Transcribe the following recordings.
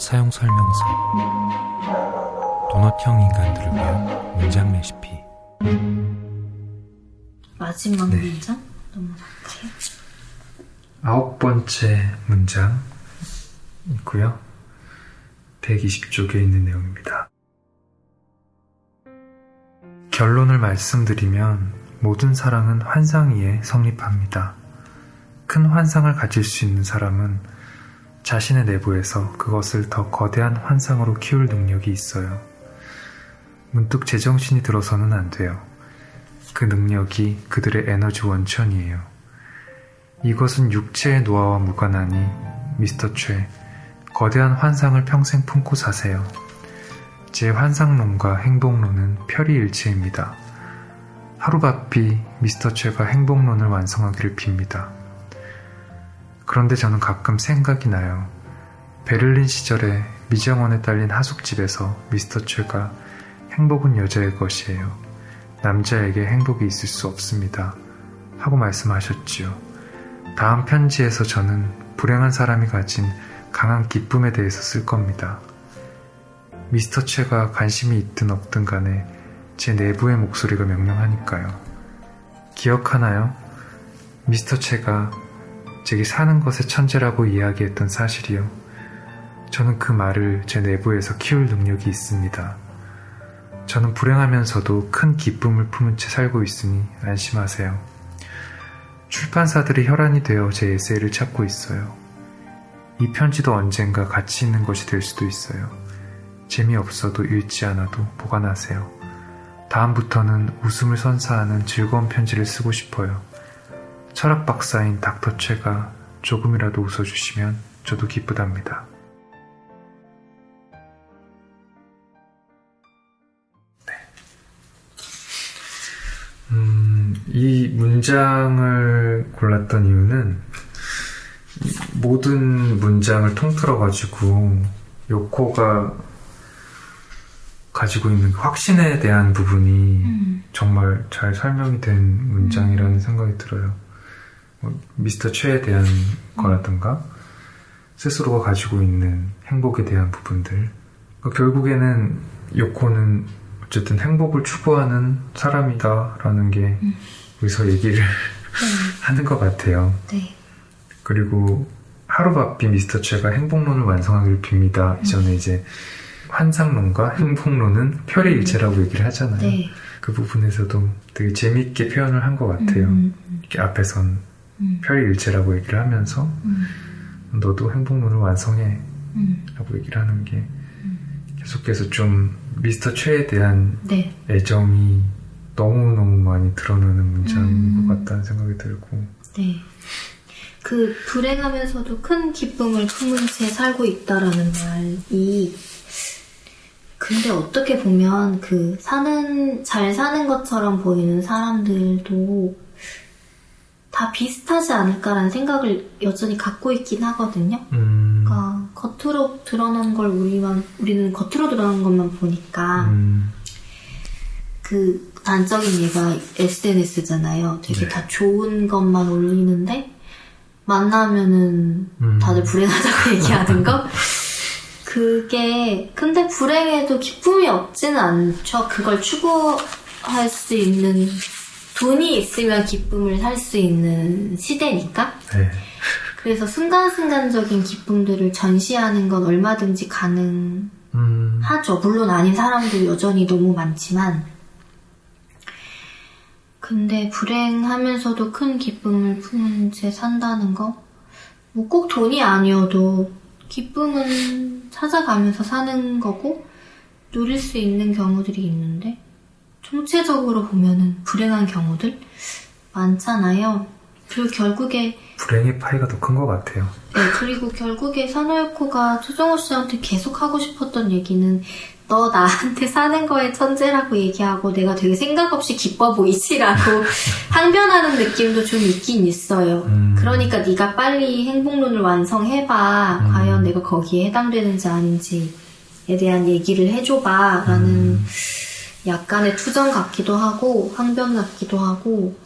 사용 설명서 도넛형 인간들을 위한 문장 레시피 마지막 네. 문장 넘어갈까요? 아홉 번째 문장 있고요. 120쪽에 있는 내용입니다. 결론을 말씀드리면 모든 사랑은 환상 위에 성립합니다. 큰 환상을 가질 수 있는 사람은 자신의 내부에서 그것을 더 거대한 환상으로 키울 능력이 있어요. 문득 제정신이 들어서는 안 돼요. 그 능력이 그들의 에너지 원천이에요. 이것은 육체의 노화와 무관하니 미스터 최 거대한 환상을 평생 품고 사세요. 제 환상론과 행복론은 편리일체입니다. 하루바삐 미스터 최가 행복론을 완성하기를 빕니다. 그런데 저는 가끔 생각이 나요. 베를린 시절에 미정원에 딸린 하숙집에서 미스터 최가 행복은 여자의 것이에요. 남자에게 행복이 있을 수 없습니다. 하고 말씀하셨지요. 다음 편지에서 저는 불행한 사람이 가진 강한 기쁨에 대해서 쓸 겁니다. 미스터 최가 관심이 있든 없든 간에 제 내부의 목소리가 명령하니까요. 기억하나요? 미스터 최가 제게 사는 것의 천재라고 이야기했던 사실이요. 저는 그 말을 제 내부에서 키울 능력이 있습니다. 저는 불행하면서도 큰 기쁨을 품은 채 살고 있으니 안심하세요. 출판사들이 혈안이 되어 제 에세이를 찾고 있어요. 이 편지도 언젠가 가치 있는 것이 될 수도 있어요. 재미없어도 읽지 않아도 보관하세요. 다음부터는 웃음을 선사하는 즐거운 편지를 쓰고 싶어요. 철학 박사인 닥터 최가 조금이라도 웃어주시면 저도 기쁘답니다. 네. 음, 이 문장을 골랐던 이유는 이 모든 문장을 통틀어 가지고 요코가 가지고 있는 그 확신에 대한 부분이 음. 정말 잘 설명이 된 문장이라는 생각이 들어요. 뭐, 미스터 최에 대한 거라든가 스스로가 가지고 있는 행복에 대한 부분들. 그러니까 결국에는 요코는 어쨌든 행복을 추구하는 사람이다라는 게 음. 여기서 얘기를 하는 것 같아요. 네. 그리고 하루바삐 미스터 최가 행복론을 완성하기를 빕니다. 이전에 이제 환상론과 행복론은 편리일체라고 얘기를 하잖아요. 네. 그 부분에서도 되게 재밌게 표현을 한 것 같아요. 음, 이렇게 앞에선 음, 편리일체라고 얘기를 하면서 음, 너도 행복론을 완성해 음. 라고 얘기를 하는 게 계속해서 좀 미스터 최에 대한 네. 애정이 너무너무 많이 드러나는 문장인 음. 것 같다는 생각이 들고 네. 그 불행하면서도 큰 기쁨을 품은 채 살고 있다라는 말이 근데 어떻게 보면 그 사는 잘 사는 것처럼 보이는 사람들도 다 비슷하지 않을까라는 생각을 여전히 갖고 있긴 하거든요. 음, 그러니까 겉으로 드러난 걸 우리만 우리는 겉으로 드러난 것만 보니까 음, 그 단적인 예가 SNS잖아요. 되게 네. 다 좋은 것만 올리는데 만나면은 음. 다들 불행하다고 얘기하는 거. 그게 근데 불행해도 기쁨이 없지는 않죠. 그걸 추구할 수 있는 돈이 있으면 기쁨을 살 수 있는 시대니까. 네. 그래서 순간순간적인 기쁨들을 전시하는 건 얼마든지 가능. 음, 하죠. 물론 아닌 사람도 여전히 너무 많지만. 근데 불행하면서도 큰 기쁨을 품은 채 산다는 거? 뭐 꼭 돈이 아니어도 기쁨은 찾아가면서 사는 거고 누릴 수 있는 경우들이 있는데 총체적으로 보면은 불행한 경우들 많잖아요. 그리고 결국에 불행의 파이가 더 큰 것 같아요. 네, 그리고 결국에 산호유코가 최정호 씨한테 계속 하고 싶었던 얘기는 너 나한테 사는 거에 천재라고 얘기하고 내가 되게 생각 없이 기뻐 보이지라고 항변하는 느낌도 좀 있긴 있어요. 음. 그러니까 네가 빨리 행복론을 완성해봐. 음. 과연 내가 거기에 해당되는지 아닌지에 대한 얘기를 해줘봐라는 음. 약간의 투정 같기도 하고 항변 같기도 하고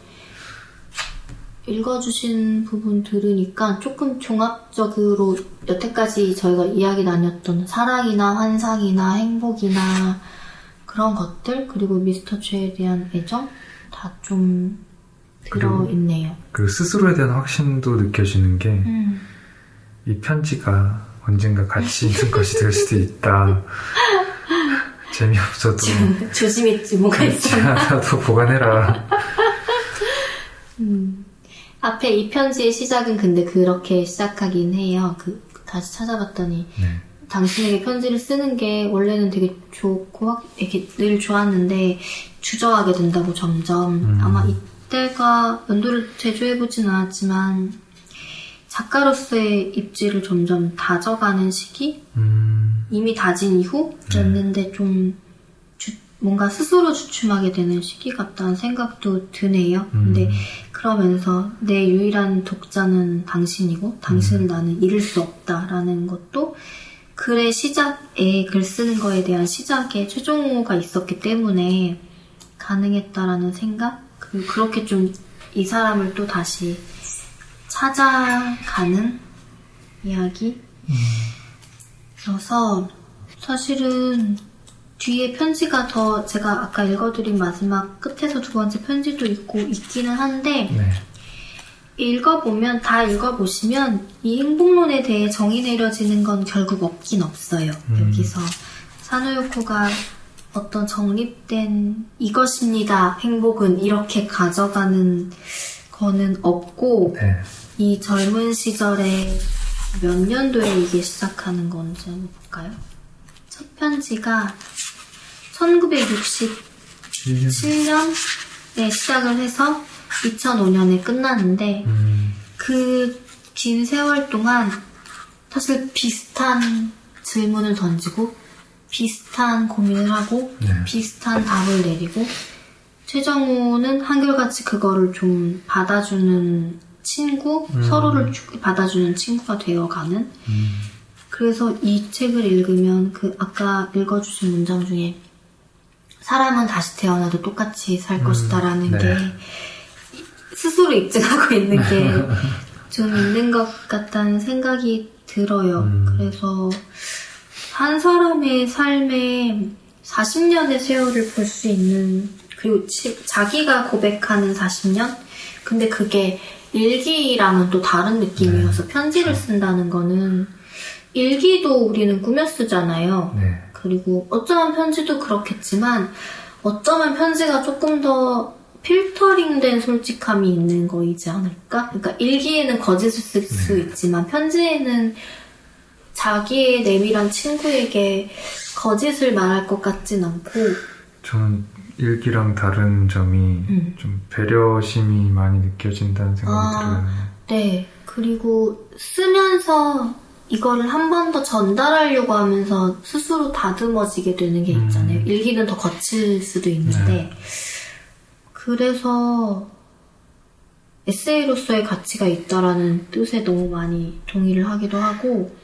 읽어주신 부분 들으니까 조금 종합적으로 여태까지 저희가 이야기 나눴던 사랑이나 환상이나 행복이나 그런 것들 그리고 미스터 최에 대한 애정 다 좀 들어있네요. 그 스스로에 대한 확신도 느껴지는 게이 음. 편지가 언젠가 가치 있는 것이 될 수도 있다. 재미없어도 조심했지 뭐가. 않아도 보관해라. 음. 앞에 이 편지의 시작은 근데 그렇게 시작하긴 해요. 그 다시 찾아봤더니 네. 당신에게 편지를 쓰는 게 원래는 되게 좋고 확- 이렇게 늘 좋았는데 주저하게 된다고 점점 음. 아마 이때가 연도를 제조해보진 않았지만 작가로서의 입지를 점점 다져가는 시기 음, 이미 다진 이후였는데 좀 주- 뭔가 스스로 주춤하게 되는 시기 같다는 생각도 드네요. 근데 음. 그러면서 내 유일한 독자는 당신이고 당신을 음. 나는 잃을 수 없다라는 것도 글의 시작에 글 쓰는 거에 대한 시작에 최종호가 있었기 때문에 가능했다라는 생각 그 그렇게 좀 이 사람을 또 다시 찾아가는 이야기 그래서 사실은 뒤에 편지가 더 제가 아까 읽어드린 마지막 끝에서 두 번째 편지도 있고 있기는 한데 네. 읽어보면 다 읽어보시면 이 행복론에 대해 정의 내려지는 건 결국 없긴 없어요. 음. 여기서 사노요코가 어떤 정립된 이것입니다. 행복은 이렇게 가져가는 거는 없고 네. 이 젊은 시절에 몇 년도에 이게 시작하는 건지 한번 볼까요? 첫 편지가 1967년에 1년. 시작을 해서 2005년에 끝나는데 음, 그긴 세월 동안 사실 비슷한 질문을 던지고 비슷한 고민을 하고 네. 비슷한 답을 내리고 최정우는 한결같이 그거를 좀 받아주는 친구, 음. 서로를 주- 받아주는 친구가 되어가는 음, 그래서 이 책을 읽으면 그 아까 읽어주신 문장 중에 사람은 다시 태어나도 똑같이 살 음, 것이다라는 네. 게 스스로 입증하고 있는 게 좀 있는 것 같다는 생각이 들어요. 음. 그래서 한 사람의 삶에 40년의 세월을 볼 수 있는 그리고 치- 자기가 고백하는 40년? 근데 그게 일기랑은 또 다른 느낌이어서 편지를 쓴다는 거는 일기도 우리는 꾸며 쓰잖아요. 네. 그리고 어쩌면 편지도 그렇겠지만 어쩌면 편지가 조금 더 필터링된 솔직함이 있는 거이지 않을까? 그러니까 일기에는 거짓을 쓸수 네. 있지만 편지에는 자기의 내밀한 친구에게 거짓을 말할 것 같진 않고 저는 일기랑 다른 점이 음. 좀 배려심이 많이 느껴진다는 생각이 아. 들어요. 네 그리고 쓰면서 이거를 한 번 더 전달하려고 하면서 스스로 다듬어지게 되는 게 있잖아요. 음. 일기는 더 거칠 수도 있는데 네. 그래서 에세이로서의 가치가 있다라는 뜻에 너무 많이 동의를 하기도 하고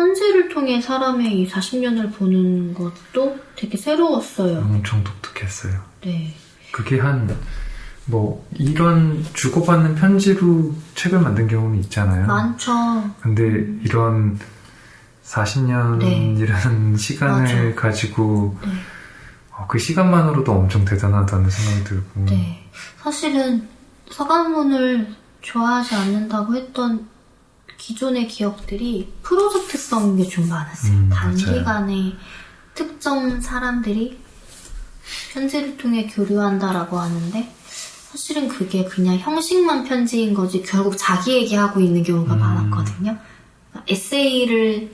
편지를 통해 사람의 이 40년을 보는 것도 되게 새로웠어요. 엄청 독특했어요. 네. 그게 한, 뭐, 이런 주고받는 편지로 책을 만든 경우는 있잖아요. 많죠. 근데 이런 40년이라는 시간을 맞아. 가지고 네. 어, 그 시간만으로도 엄청 대단하다는 생각이 들고 네. 사실은 서간문을 좋아하지 않는다고 했던 기존의 기억들이 프로젝트성인 게 좀 많았어요. 음, 단기간에 특정 사람들이 편지를 통해 교류한다라고 하는데 사실은 그게 그냥 형식만 편지인 거지 결국 자기 얘기하고 있는 경우가 음. 많았거든요. 에세이를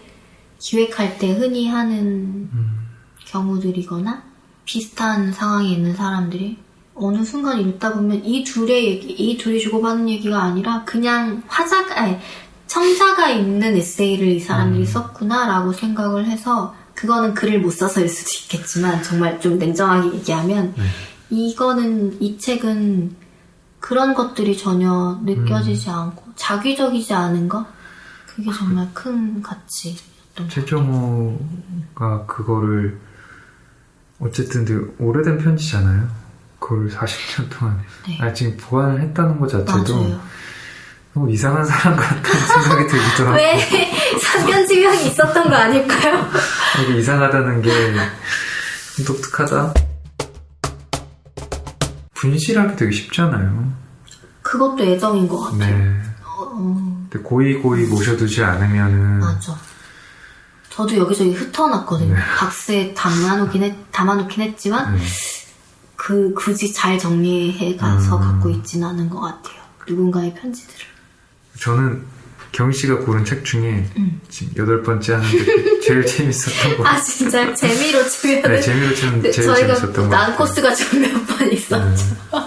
기획할 때 흔히 하는 음, 경우들이거나 비슷한 상황에 있는 사람들이 어느 순간 읽다 보면 이 둘의 얘기, 이 둘이 주고받는 얘기가 아니라 그냥 화자가, 아니, 청자가 있는 에세이를 이 사람들이 음. 썼구나라고 생각을 해서 그거는 글을 못 써서일 수도 있겠지만 정말 좀 냉정하게 얘기하면 네. 이거는 이 책은 그런 것들이 전혀 느껴지지 않고 자기적이지 않은 것 그게 정말 큰 가치였던. 최정호가 그거를 어쨌든 되게 오래된 편지잖아요. 그걸 40년 동안 네. 아, 지금 보관을 했다는 것 자체도 맞아요. 어, 이상한 사람 같다는 생각이 들기도 하고 왜 상견 지명이 있었던 거 아닐까요? 이게 이상하다는 게 독특하다. 분실하기 되게 쉽잖아요. 그것도 애정인 것 같아요. 네. 어, 근데 고이 고이 모셔두지 않으면은 맞아. 저도 여기저기 흩어놨거든요. 네. 박스에 담아놓긴, 했, 담아놓긴 했지만, 음, 그, 굳이 잘 정리해가서 음. 갖고 있진 않은 것 같아요. 누군가의 편지들을. 저는 경희 씨가 고른 책 중에 음. 지금 여덟 번째 하는데 제일 재밌었던 거. 아, 진짜 재미로 치면. 네, 재미로 치면 네, 제일 저희가 재밌었던 거. 난 코스가 좀 몇 번 있었죠. 네.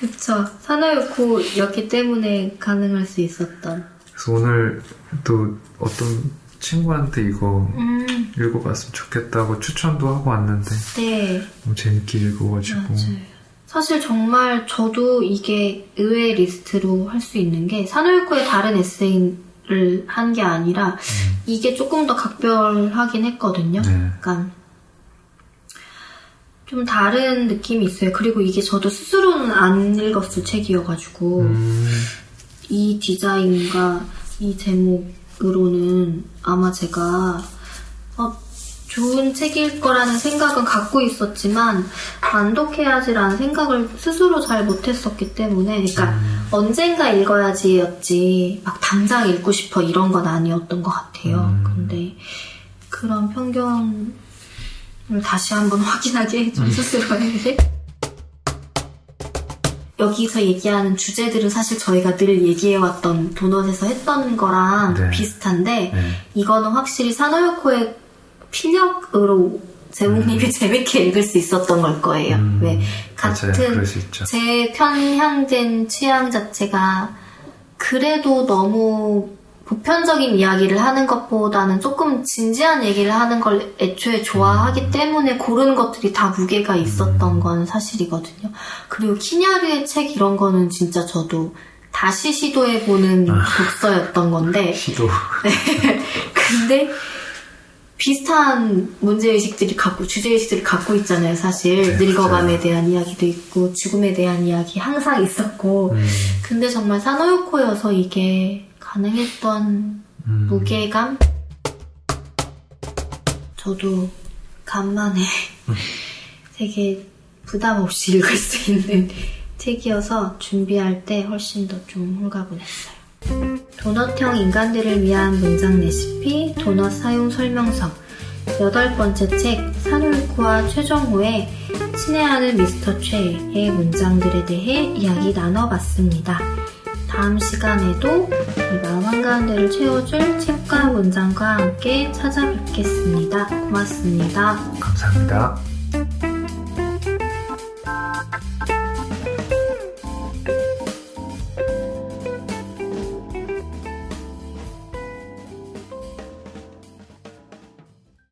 그쵸. 사나요코였기 때문에 가능할 수 있었던. 그래서 오늘 또 어떤 친구한테 이거 음, 읽어봤으면 좋겠다고 추천도 하고 왔는데 네. 너무 재밌게 읽어가지고 맞아요. 사실 정말 저도 이게 의외의 리스트로 할 수 있는 게 사노유코의 다른 에세이를 한 게 아니라 음, 이게 조금 더 각별하긴 했거든요. 네. 약간 좀 다른 느낌이 있어요. 그리고 이게 저도 스스로는 안 읽었을 책이어가지고 음, 이 디자인과 이 제목으로는 아마 제가 어, 좋은 책일 거라는 생각은 갖고 있었지만 만독해야지라는 생각을 스스로 잘 못했었기 때문에 그러니까 음. 언젠가 읽어야지였지 막 당장 읽고 싶어 이런 건 아니었던 것 같아요. 음. 근데 그런 편견을 다시 한번 확인하게 해준 스스로에게 여기서 얘기하는 주제들은 사실 저희가 늘 얘기해왔던 도넛에서 했던 거랑 네. 비슷한데 네. 이거는 확실히 사노요코의 필력으로 제목님이 재밌게 읽을 수 있었던 걸 거예요. 음, 왜. 같은. 제 편향된 취향 자체가 그래도 너무 보편적인 이야기를 하는 것보다는 조금 진지한 얘기를 하는 걸 애초에 좋아하기 때문에 고른 것들이 다 무게가 있었던 건 사실이거든요. 그리고 키냐르의 책 이런 거는 진짜 저도 다시 시도해보는 독서였던 건데 시도. 근데 비슷한 문제의식들이 갖고, 주제의식들을 갖고 있잖아요, 사실. 네, 늙어감에 맞아요. 대한 이야기도 있고, 죽음에 대한 이야기 항상 있었고. 음, 근데 정말 사노요코여서 이게 가능했던 음. 무게감? 저도 간만에 되게 부담 없이 읽을 수 있는 책이어서 준비할 때 훨씬 더 좀 홀가분했어요. 도넛형 인간들을 위한 문장 레시피 도넛 사용 설명서 여덟 번째 책 산울코와 최정호의 친애하는 미스터 최의 문장들에 대해 이야기 나눠봤습니다. 다음 시간에도 이 마음 한가운데를 채워줄 책과 문장과 함께 찾아뵙겠습니다. 고맙습니다. 감사합니다.